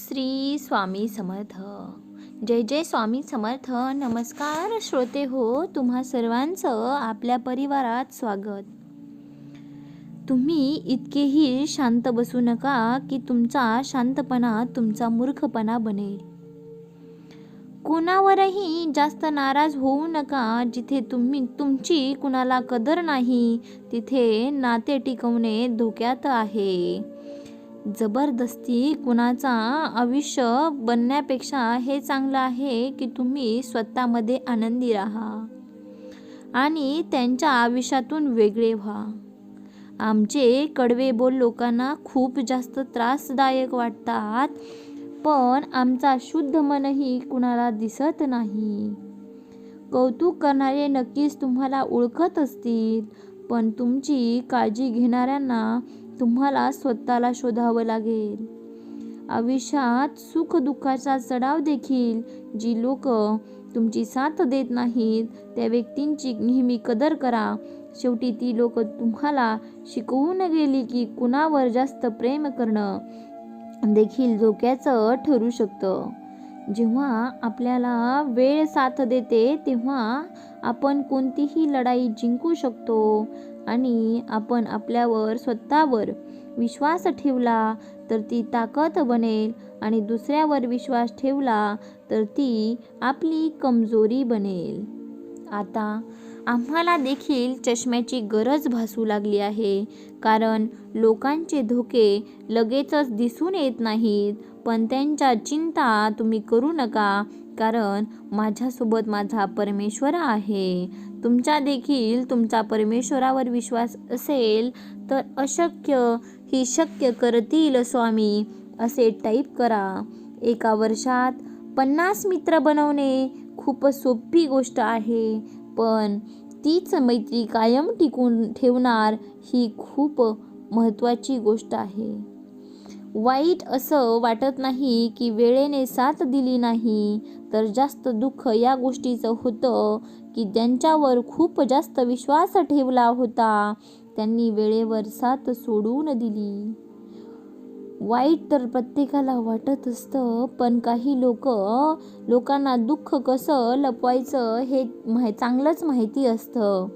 श्री स्वामी समर्थ. जय जय स्वामी समर्थ. नमस्कार श्रोते हो तुम्हा सर्वांचं आपल्या परिवारात स्वागत. तुम्ही इतकेही शांत बसू नका की तुमचा शांतपणा तुमचा मूर्खपणा बनेल. कुणावरही जास्त नाराज होऊ नका जिथे तुम्ही तुमची कुणाला कदर नाही तिथे नाते टिकवणे धोक्यात आहे. जबरदस्ती कुणाचा आयुष्य बनण्यापेक्षा हे चांगलं आहे की तुम्ही स्वतःमध्ये आनंदी राहा आणि त्यांच्या आयुष्यातून वेगळे व्हा. आमचे कडवे बोल लोकांना खूप जास्त त्रासदायक वाटतात पण आमचा शुद्ध मनही कुणाला दिसत नाही. कौतुक करणारे नक्कीच तुम्हाला ओळखत असतील पण तुमची काळजी घेणाऱ्यांना तुम्हाला स्वतःला शोधावं लागेल. आयुष्यात सुख दुःखाचा चढाव देखील जी लोक तुमची साथ देत नाहीत त्या व्यक्तींची नेहमी कदर करा. शेवटी ती लोक तुम्हाला शिकवून गेली की कुणावर जास्त प्रेम करणं देखील धोक्याचं ठरू शकतं. जेव्हा आपल्याला वेळ साथ देते तेव्हा आपण कोणतीही लढाई जिंकू शकतो आणि आपण आपल्यावर स्वतःवर विश्वास ठेवला तर ती ताकद बनेल आणि दुसऱ्यावर विश्वास ठेवला तर ती आपली कमजोरी बनेल. आता आम्हाला देखील चष्म्याची गरज भासू लागली आहे. कारण लोकांचे धोके लगेचच दिसून येत नाहीत. पण त्यांच्या चिंता तुम्ही करू नका. कारण माझ्यासोबत माझा परमेश्वर आहे. तुमचा देखील तुमचा परमेश्वरावर विश्वास असेल तर अशक्य ही शक्य करतील स्वामी असे टाईप करा. एका वर्षात पन्नास मित्र बनवणे खूप सोपी गोष्ट आहे. पण तीच मैत्री कायम टिकून ठेवणार ही खूप महत्त्वाची गोष्ट आहे. वाईट असं वाटत नाही की वेळेने साथ दिली नाही तर जास्त दुःख या गोष्टीचं होतं की ज्यांच्यावर खूप जास्त विश्वास ठेवला होता त्यांनी वेळेवर साथ सोडून दिली. वाईट तर प्रत्येकाला वाटत असतं पण काही लोक लोकांना दुःख कसं लपवायचं हे माहि चांगलंच माहिती असतं.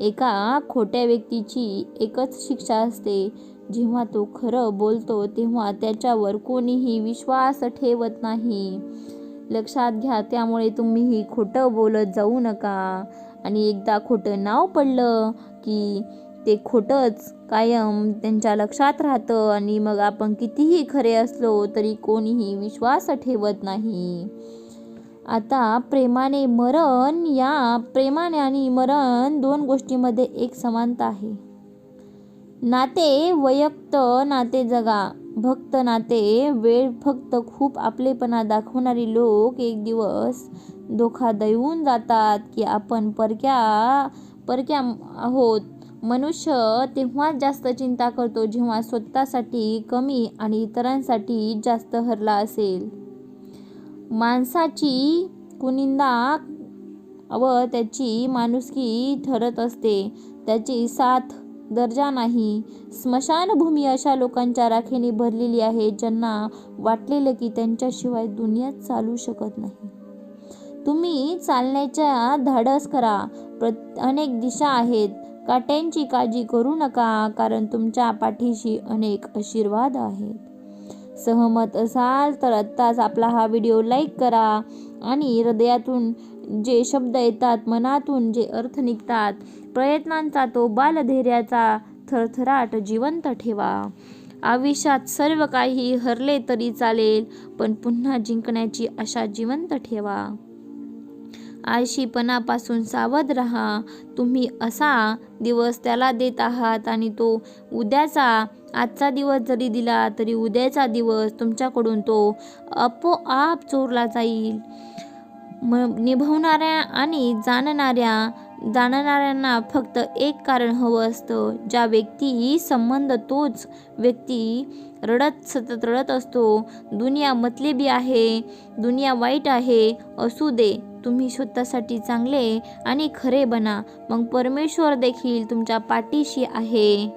एका खोट्या व्यक्तीची एकच शिक्षा असते. जेव्हा तो खरं बोलतो तेव्हा त्याच्यावर कोणीही विश्वास ठेवत नाही. लक्षात घ्या त्यामुळे तुम्हीही खोटं बोलत जाऊ नका. आणि एकदा खोटं नाव पडलं की ते खोटंच कायम त्यांच्या लक्षात राहतं आणि मग आपण कितीही खरे असलो तरी कोणीही विश्वास ठेवत नाही. आता प्रेमाने मरण या प्रेमाने आणि मरण दोन गोष्टीमध्ये एक समानता आहे. नाते वैयक्त नाते जगा भक्त नाते वेळ फक्त खूप आपलेपणा दाखवणारी लोक एक दिवस धोका देऊन जातात की आपण परक्या परक्या आहोत. मनुष्य तेव्हाच जास्त चिंता करतो जेव्हा स्वतःसाठी कमी आणि इतरांसाठी जास्त हरला असेल. माणसाची कुनिंदा व त्याची माणुसकी ठरत असते. त्याची साथ दर्जा नाही. स्मशानभूमी अशा लोकांच्या राखेने भरलेली आहे ज्यांना वाटलेलं की त्यांच्याशिवाय दुनियात चालू शकत नाही. तुम्ही चालण्याच्या धाडस करा. प्र अनेक दिशा आहेत. काट्यांची काळजी करू नका कारण तुमच्या पाठीशी अनेक आशीर्वाद आहेत. सहमत असाल तर आत्ताच आपला हा व्हिडिओ लाईक करा आणि हृदयातून जे शब्द येतात मनातून जे अर्थ निघतात प्रयत्नांचा तो बालधैर्याचा थरथराट जिवंत ठेवा. आयुष्यात सर्व काही हरले तरी चालेल पण पुन्हा जिंकण्याची आशा जिवंत ठेवा. आळशीपणापासून सावध रहा. तुम्ही असा दिवस त्याला देत आहात आणि तो उद्याचा आजचा दिवस जरी दिला तरी उद्याचा दिवस तुमच्याकडून तो आपोआप चोरला जाईल. म निभवणाऱ्या आणि जाणणाऱ्या जाणणाऱ्यांना फक्त एक कारण हवं असतं. ज्या व्यक्ती संबंध तोच व्यक्ती रडत सतत रडत असतो. दुनिया मतलेबी आहे दुनिया वाईट आहे असू दे. तुम्ही स्वतःसाठी चांगले आणि खरे बना. मग परमेश्वर देखील तुमच्या पाठीशी आहे.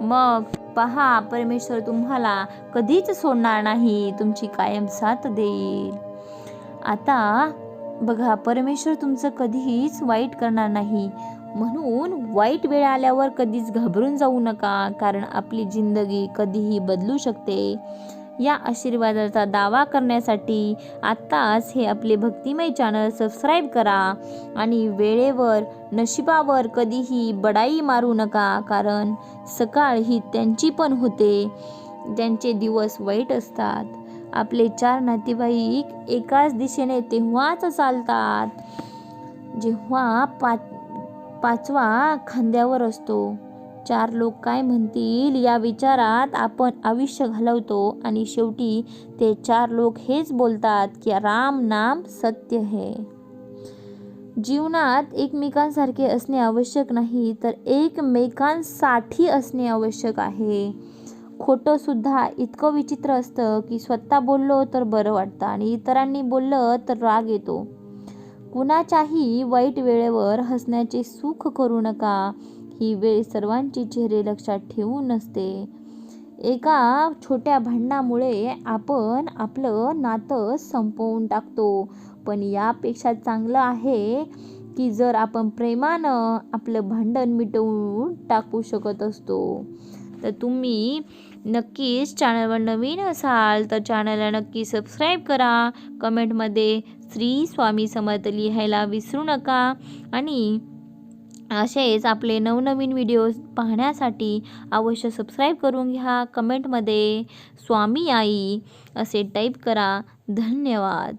मग पहा परमेश्वर तुम्हाला कधीच सोडणार नाही. तुमची कायम साथ देईल. आता बघा परमेश्वर तुमचं कधीच वाईट करणार नाही. म्हणून वाईट वेळ आल्यावर कधीच घाबरून जाऊ नका कारण आपली जिंदगी कधीही बदलू शकते. या आशीर्वादाचा दावा करण्यासाठी आत्ताच हे आपले भक्तिमय चॅनल सबस्क्राईब करा आणि वेळेवर नशिबावर कधीही बडाई मारू नका कारण सकाळ ही त्यांची पण होते. त्यांचे दिवस वाईट असतात. आपले चार नातेवाईक एकाच दिशेने तेव्हाच चालतात. जेव्हा पाच पाचवा खांद्यावर असतो. चार लोक काय म्हणतील या विचारात आपण आयुष्य घालवतो आणि शेवटी ते चार लोक हेच बोलतात की राम नाम सत्य हे. जीवनात एकमेकांसारखे असणे आवश्यक नाही तर एकमेकांसाठी असणे आवश्यक आहे. खोटं सुद्धा इतकं विचित्र असतं की स्वतः बोललो तर बरं वाटतं आणि इतरांनी बोललं तर राग येतो. कुणाच्याही वाईट वेळेवर हसण्याचे सुख करू नका. ही वेळ सर्वांचे चेहरे लक्षात ठेवून नसते. एका छोट्या भांडणामुळे आपण आपलं नातं संपवून टाकतो. पण यापेक्षा चांगलं आहे की जर आपण प्रेमानं आपलं भांडण मिटवून टाकू शकत असतो. तर तुम्ही नक्कीच चॅनलवर नवीन असाल तर चॅनलला नक्की सबस्क्राईब करा. कमेंटमध्ये श्री स्वामी समर्थ लिहायला विसरू नका. आणि असेच आपले नवनवीन व्हिडिओज पाहण्यासाठी अवश्य सबस्क्राईब करून घ्या. कमेंटमध्ये स्वामी आई असे टाईप करा. धन्यवाद.